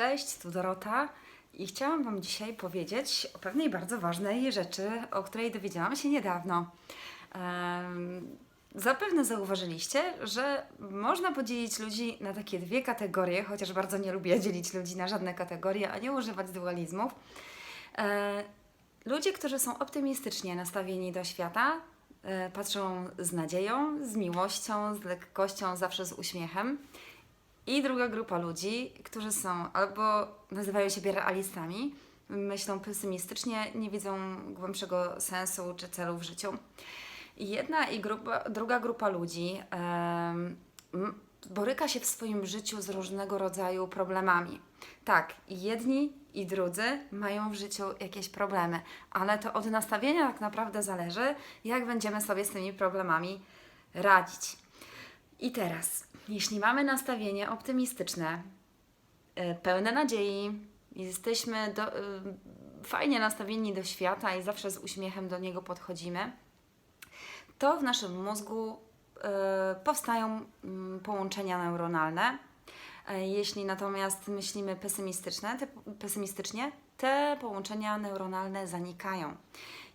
Cześć, tu Dorota i chciałam Wam dzisiaj powiedzieć o pewnej bardzo ważnej rzeczy, o której dowiedziałam się niedawno. Em, Zapewne zauważyliście, że można podzielić ludzi na takie dwie kategorie, chociaż bardzo nie lubię dzielić ludzi na żadne kategorie, a nie używać dualizmów. E, Ludzie, którzy są optymistycznie nastawieni do świata, e, patrzą z nadzieją, z miłością, z lekkością, zawsze z uśmiechem. I druga grupa ludzi, którzy są albo nazywają siebie realistami, myślą pesymistycznie, nie widzą głębszego sensu czy celu w życiu. I Jedna i grupa, druga grupa ludzi boryka się w swoim życiu z różnego rodzaju problemami. Tak, jedni i drudzy mają w życiu jakieś problemy, ale to od nastawienia tak naprawdę zależy, jak będziemy sobie z tymi problemami radzić. I teraz, jeśli mamy nastawienie optymistyczne, y, pełne nadziei, jesteśmy do, y, fajnie nastawieni do świata i zawsze z uśmiechem do niego podchodzimy, to w naszym mózgu y, powstają mm, połączenia neuronalne. E, Jeśli natomiast myślimy pesymistycznie, te połączenia neuronalne zanikają.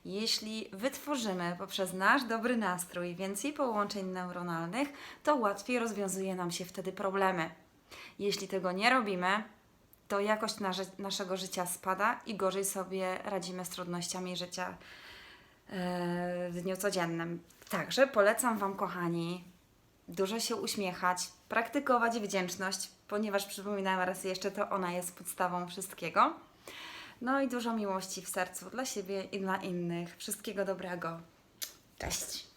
Jeśli wytworzymy poprzez nasz dobry nastrój więcej połączeń neuronalnych, to łatwiej rozwiązuje nam się wtedy problemy. Jeśli tego nie robimy, to jakość nasze, naszego życia spada i gorzej sobie radzimy z trudnościami życia e, w dniu codziennym. Także polecam Wam, kochani, dużo się uśmiechać, praktykować wdzięczność, ponieważ przypominam raz jeszcze, to ona jest podstawą wszystkiego. No i dużo miłości w sercu dla siebie i dla innych. Wszystkiego dobrego. Cześć!